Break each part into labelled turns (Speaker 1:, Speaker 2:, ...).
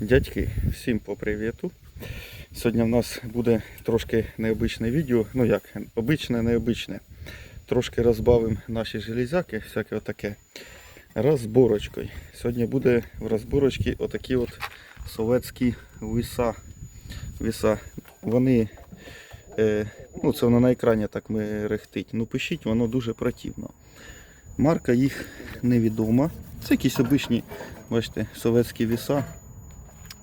Speaker 1: Дядьки, всім по привіту. Сьогодні в нас буде трошки необичне відео. Ну як, обичне, необичне. Трошки розбавимо наші железяки, всяке отаке. Розборочкою. Сьогодні буде в розборочці отакі от совєтські віса. віса. Вони, е, ну це воно на екрані так ми рехтить. Ну пишіть, воно дуже противно. Марка їх невідома. Це якісь обичні, бачите, совєтські віса.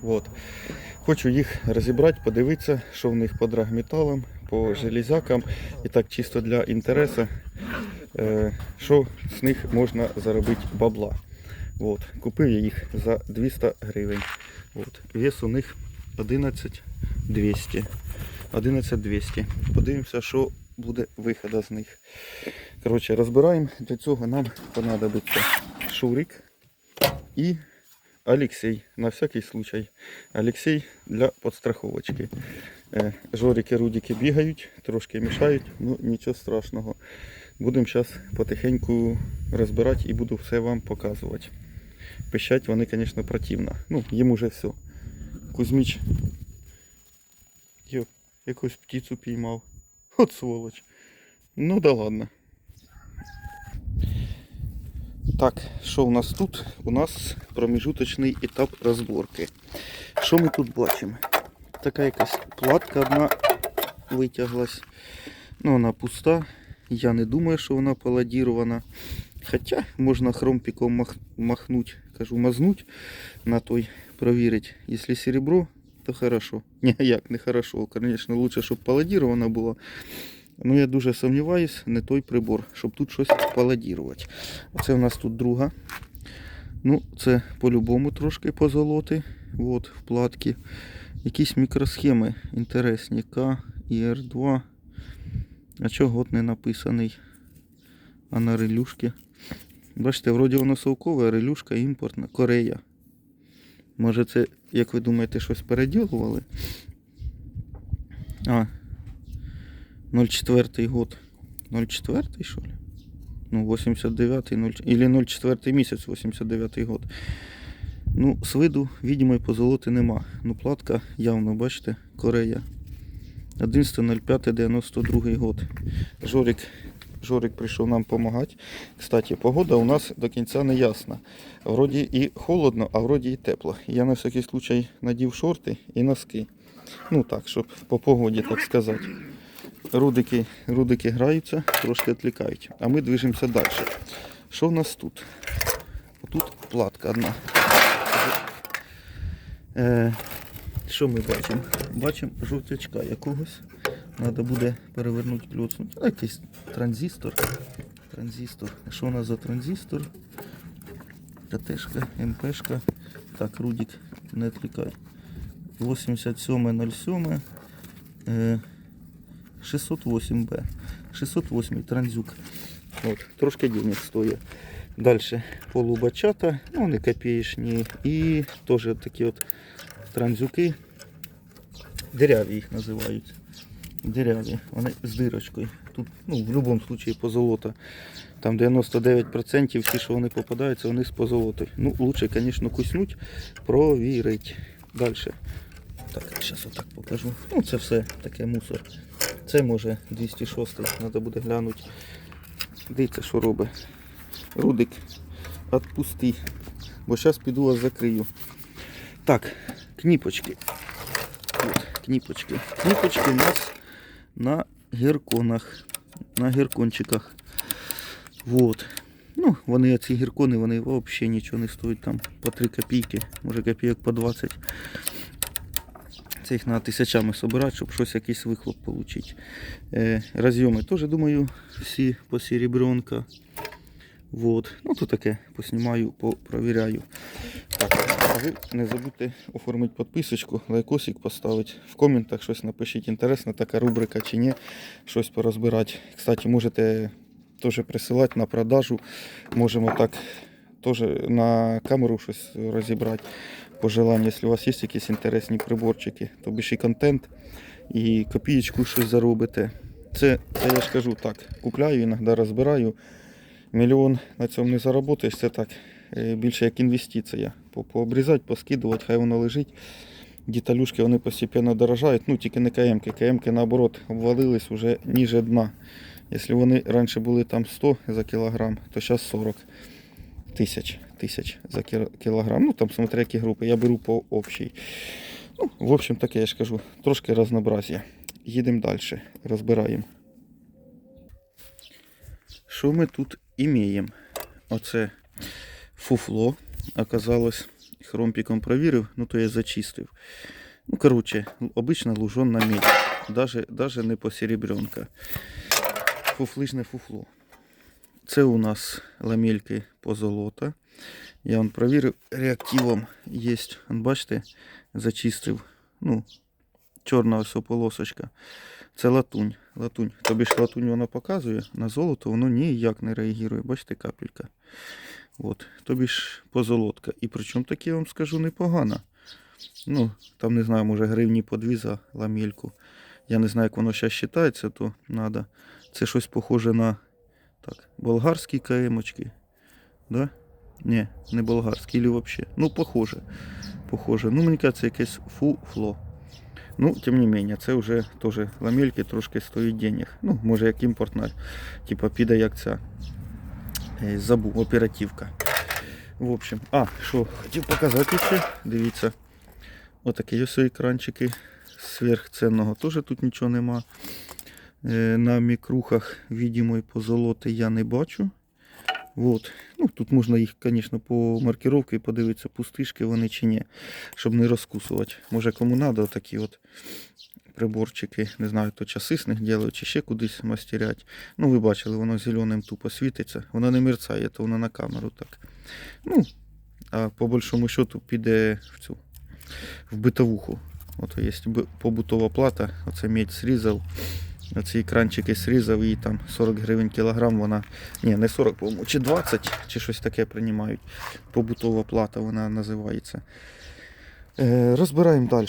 Speaker 1: От. Хочу їх розібрати, подивитися, що в них по драгметалам, по железякам. І так чисто для інтересу, е, що з них можна заробити бабла. От. Купив я їх за 200 гривень. От. Вес у них 11200. 11200. Подивимося, що буде виходу з них. Коротше, розбираємо. Для цього нам понадобиться шурик і Алексей, на всякий случай. Алексей для подстраховочки. Е, Жорики, рудики бігають, трошки мішають, ну нічого страшного. Будемо зараз потихеньку розбирати і буду все вам показувати. Пищать вони, звісно, противно. Ну, їм уже все. Кузьміч. Якусь птицю піймав. От сволоч. Ну да ладно. Так, що у нас тут? У нас проміжуточний етап розборки. Що ми тут бачимо? Така якась платка одна витяглась. Ну, вона пуста. Я не думаю, що вона паладірована. Хоча можна хромпіком мах... махнуть, кажу, мазнуть на той, провірити. Якщо серебро, то хорошо. Ні, як не хорошо. Звісно, лучше, щоб паладірована була. Ну, я дуже сумніваюсь, не той прибор, щоб тут щось паладірувати. Оце у нас тут друга. Ну, це по-любому трошки позолоти. От, вплатки. Якісь мікросхеми інтересні. К і Р2. А чого год не написаний? А на релюшки. Бачите, вроді воно совкове, а релюшка імпортна. Корея. Може це, як ви думаєте, щось переділували? А, 04 год. 04 что ли? Ну, 89 0... или 04 місяць, 89 год. Ну, з виду, видимо, позолоти нема. Ну, платка явно, бачите, Корея. 11.05.92 год. Жорик, Жорик прийшов нам допомагати. Кстати, погода у нас до кінця не ясна. Вроді і холодно, а вроді і тепло. Я на всякий случай надів шорти і носки. Ну так, щоб по погоді, так сказати. Рудики, рудики граються, трошки відлікають. А ми движемося далі. Що в нас тут? Тут платка одна. Е, що ми бачимо? Бачимо жовтячка якогось. Треба буде перевернути клюцнути. Якийсь транзистор. Транзистор. Що у нас за транзистор? КТшка, МПшка. Так, Рудик, не відлікай. 87.07. Е, 608Б. 608 транзюк. От, трошки денег стоїть. Далі полубачата, ну вони копеечні. І теж такі от транзюки. Диряві їх називають. Диряві. Вони з дирочкою. Тут, ну, в будь-якому випадку позолота. Там 99% всі, що вони попадаються, вони з позолотою. Ну, лучше, звісно, куснуть, провірить. Далі. Так, зараз отак покажу. Ну, це все таке мусор. Це може 206 треба буде глянути. Дивіться, що робить. Рудик, відпусти. Бо зараз піду вас закрию. Так, кніпочки. От, кніпочки. Кніпочки у нас на гірконах. На гіркончиках. Вот. Ну, вони ці гіркони, вони взагалі нічого не стоять там по 3 копійки, може копійок по 20. Це їх треба тисячами збирати, щоб щось якийсь вихлоп отримати. Е, розйоми теж, думаю, всі по серебрянка. Вот. Ну, тут таке поснімаю, попровіряю. Так, а не забудьте оформити підписочку, лайкосик поставити. В коментах щось напишіть, інтересна така рубрика чи ні, щось порозбирати. Кстати, можете теж присилати на продажу. Можемо так теж на камеру щось розібрати по желанню, якщо у вас є якісь інтересні приборчики, то більший контент і копієчку щось заробите. Це, це я ж кажу так, купляю, іноді розбираю. Мільйон на цьому не заработаєш, це так, е, більше як інвестиція. Пообрізати, поскидувати, хай воно лежить. Деталюшки вони постійно дорожають, ну тільки не КМки. Наоборот обвалились уже ніже дна. Якщо вони раніше були там 100 за кілограм, то зараз 40 тисяч, тисяч за кілограм. Ну там смотря які групи. Я беру по общій. Ну, в общем, таке я ж кажу, трошки разнообразія. Їдемо далі, розбираємо. Що ми тут імеємо? Оце фуфло оказалось. Хромпіком провірив, ну то я зачистив. Ну, коротше, обична лужонна медь. Даже не посеребренка. Фуфлижне фуфло. Це у нас ламельки позолота. Я он провірив реактивом. Є, бачите, зачистив. Ну, чорна ось полосочка. Це латунь. латунь. Тобі ж латунь вона показує, на золото воно ніяк не реагує. Бачите, капелька. От. Тобі ж позолотка. І причому таке я вам скажу непогано. Ну, там не знаю, може гривні по дві за ламельку. Я не знаю, як воно зараз вважається, то треба. Це щось похоже на так, болгарські КМочки. Да? Ні, не болгарські, или взагалі. Ну, похоже. Похоже. Ну, мені кажется, якесь фуфло. Ну, тим не менее, це вже теж ламельки трошки стоїть денег. Ну, може як імпортна, типа піде як ця. Е, Забув, оперативка. В общем, а, що хотів показати ще, дивіться. Отакі ось екранчики сверхценного. Теж тут нічого нема. Е, На мікрухах відімої позолоти я не бачу. Вот. Ну, тут можна їх, звісно, по маркировці подивитися, пустишки вони чи ні, щоб не розкусувати. Може кому треба такі от приборчики, не знаю, то часи з чи ще кудись мастерять. Ну, ви бачили, воно зеленим тупо світиться. Воно не мерцає, то воно на камеру так. Ну, а по большому счету піде в цю в битовуху. От є побутова плата, оце медь срізав. Оці екранчики срізав і там 40 гривень кілограм вона. Ні, не 40, по-моєму, чи 20, чи щось таке приймають. Побутова плата вона називається. Е, розбираємо далі,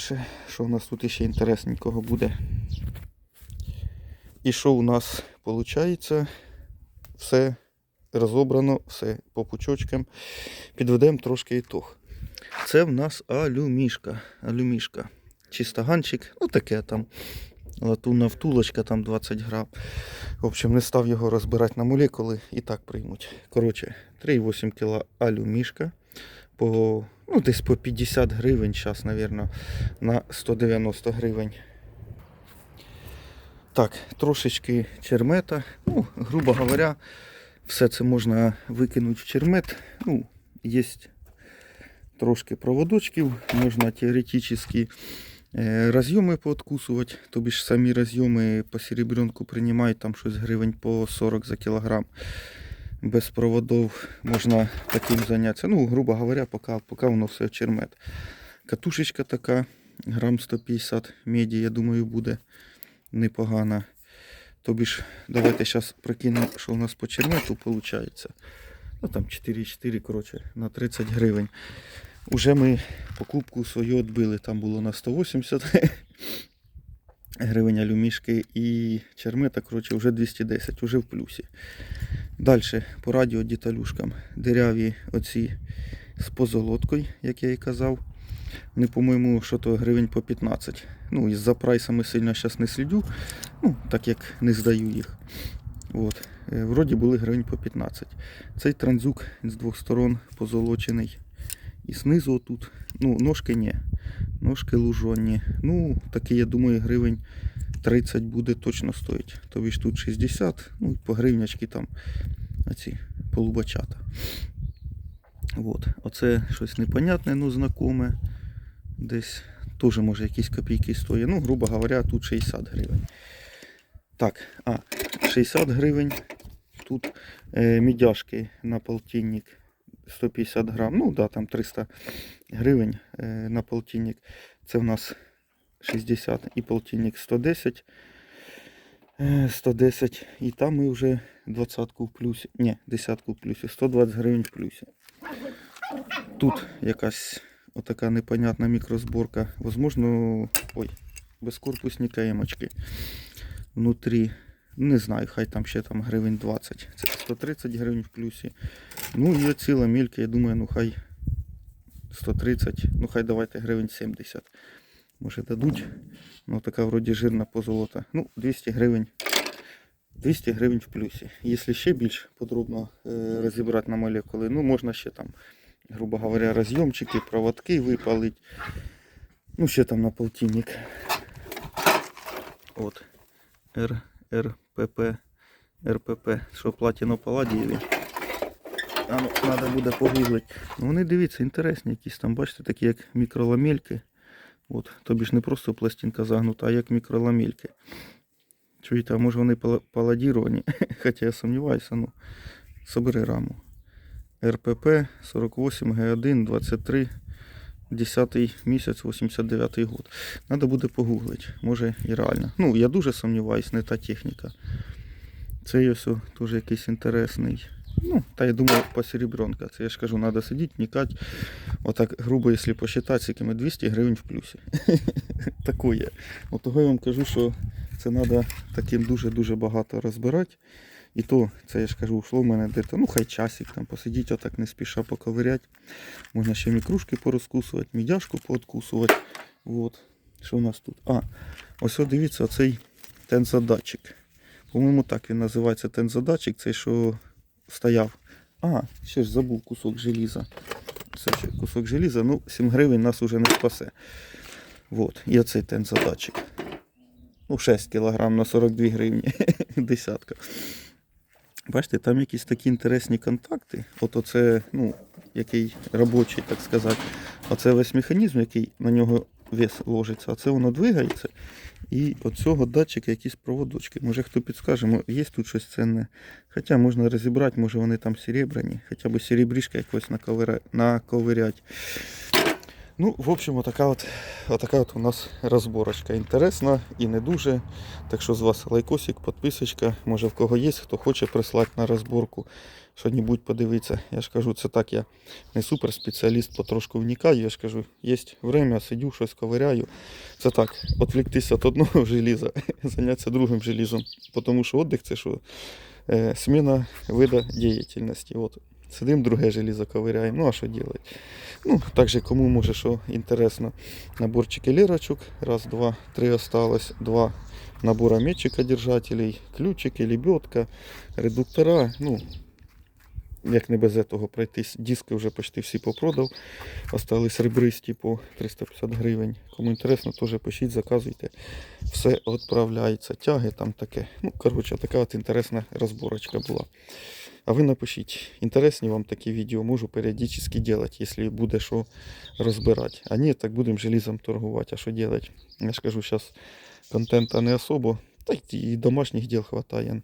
Speaker 1: що у нас тут ще інтересненького буде. І що у нас виходить? Все розобрано, все по пучочкам. Підведемо трошки ітог. Це в нас алюмішка. Алюмішка. Чистоганчик, ну таке там. Латунна втулочка, там 20 грам. В общем, не став його розбирати на молекули і так приймуть. Коротше, 3,8 кг алюмішка. По, ну, десь по 50 гривень, зараз, мабуть, на 190 гривень. Так, трошечки чермета. Ну, грубо говоря, все це можна викинути в чермет. Ну, є трошки проводочків, можна теоретично е, розйоми пооткусувати. Тобі ж самі розйоми по серебрянку приймають там щось гривень по 40 за кілограм. Без проводов можна таким зайнятися. Ну, грубо говоря, поки, поки воно все чермет. Катушечка така, грам 150 меді, я думаю, буде непогана. Тобі ж, давайте зараз прикинемо, що у нас по чермету виходить. Ну там 4,4, коротше, на 30 гривень. Уже ми покупку свою відбили. Там було на 180 гривень алюмішки і чермета, коротше, вже 210, вже в плюсі. Далі по радіо деталюшкам. Диряві оці з позолоткою, як я і казав. Вони, по-моєму, що то гривень по 15. Ну, і за прайсами сильно зараз не слідю, ну, так як не здаю їх. От. Е, Вроді були гривень по 15. Цей транзюк з двох сторон позолочений. І знизу отут. Ну, ножки ні. Ножки лужонні. Ну, такі, я думаю, гривень 30 буде точно стоїть. Тобі ж тут 60, ну по гривнячки там оці полубачата. От. Оце щось непонятне, ну знакоме. Десь теж може якісь копійки стоїть. Ну, грубо говоря, тут 60 гривень. Так, а, 60 гривень. Тут е, мідяшки на полтинник 150 грам. Ну, да, там 300 гривень е, на полтинник. Це в нас 60 і полтинник 110. Е, 110. І там ми вже двадцятку в плюсі. Ні, десятку в плюсі. 120 гривень в плюсі. Тут якась отака непонятна мікрозборка. Возможно, ой, безкорпусні каємочки. Внутрі, не знаю, хай там ще там гривень 20. Це 130 гривень в плюсі. Ну і оці ламельки, я думаю, ну хай 130, ну хай давайте гривень 70. Може дадуть. Ну така вроді жирна позолота. Ну, 200 гривень. 200 гривень в плюсі. Якщо ще більш подробно е, розібрати на молекули, ну можна ще там, грубо говоря, розйомчики, проводки випалити. Ну, ще там на полтинник. От. Р, РПП. РПП. Що платіно паладієві. А ну, треба буде погуглити. Ну вони дивіться, інтересні якісь там, бачите, такі як мікроламельки. От, тобі ж не просто пластинка загнута, а як мікроламельки. Чуєте, а може вони паладіровані? Хоча я сумніваюся, ну. Собери раму. РПП 48 Г1 23 10 місяць 89 год. Надо буде погуглити. Може і реально. Ну, я дуже сумніваюсь, не та техніка. Це ось теж якийсь інтересний. Ну, та я думаю, посеребренка. Це я ж кажу, треба сидіти, вникати. Отак, грубо, якщо посчитати, якими 200 гривень в плюсі. Такое. От того я вам кажу, що це треба таким дуже-дуже багато розбирати. І то, це я ж кажу, йшло в мене десь, ну хай часик там посидіть, отак не спіша поковирять. Можна ще мікрушки порозкусувати, мідяшку пооткусувати. От. Що у нас тут? А, ось от дивіться, оцей тензодатчик. По-моєму, так він називається тензодатчик, цей, що стояв. А, ще ж забув кусок желіза. Це ще кусок желіза, ну 7 гривень нас уже не спасе. Вот. І оцей тензодатчик. Ну, 6 кг на 42 гривні. Десятка. Бачите, там якісь такі інтересні контакти. От оце, ну, який робочий, так сказати. Оце весь механізм, який на нього вес ложиться, а це воно двигається. І от цього датчика якісь проводочки. Може хто підскаже, є тут щось ценне. Хоча можна розібрати, може вони там серебряні, хоча б серебрішка якось наковирять. Ну, в общем, отака от, отака от у нас розборочка. Інтересна і не дуже. Так що з вас лайкосик, підписочка. Може в кого є, хто хоче прислати на розборку. Що-небудь подивитися. Я ж кажу, це так, я не супер спеціаліст, потрошку вникаю. Я ж кажу, є время, сидю, щось ковиряю. Це так, відвліктися від одного желіза, зайнятися другим желізом. Тому що віддих це що е, зміна вида діяльності. От. Сидим, друге желізо ковиряємо. Ну а що робити? Ну, також кому може що інтересно. Наборчики лірочок. Раз, два, три осталось. Два набора метчика держателей, ключики, лебедка, редуктора. Ну, як не без цього пройтись. Диски вже почти всі попродав. Остались ребристі по 350 гривень. Кому інтересно, теж пишіть, заказуйте. Все відправляється. Тяги там таке. Ну, коротше, така от інтересна розборочка була. А ви напишіть, інтересні вам такі відео, можу періодично делать, якщо буде що розбирати. А ні, так будемо желізом торгувати. А що делать? Я ж кажу, зараз контента не особо, та і домашніх діл хватає.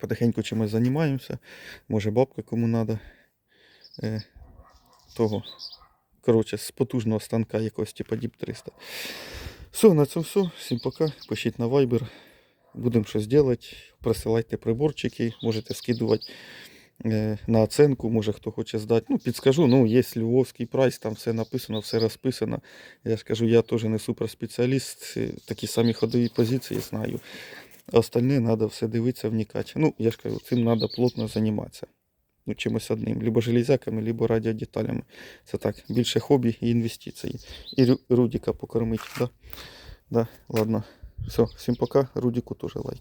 Speaker 1: Потихеньку чимось займаємося. Може бабка кому треба. Е, того. Коротше, з потужного станка якогось типа Deep 300. Все, на цьому все. Всім пока. Пишіть на Viber. Будемо щось робити. Присилайте приборчики, можете скидувати е, на оценку, може хто хоче здати. Ну, підскажу, ну, є львовський прайс, там все написано, все розписано. Я ж кажу, я теж не суперспеціаліст, е, такі самі ходові позиції знаю. Остальне треба все дивитися, вникати. Ну, я ж кажу, цим треба плотно займатися. Ну, чимось одним. Либо железяками, либо радіодеталями. Це так, більше хобі і інвестиції. І Рудіка покормити. Да? Да, ладно. Все, всім пока. Рудіку теж лайк.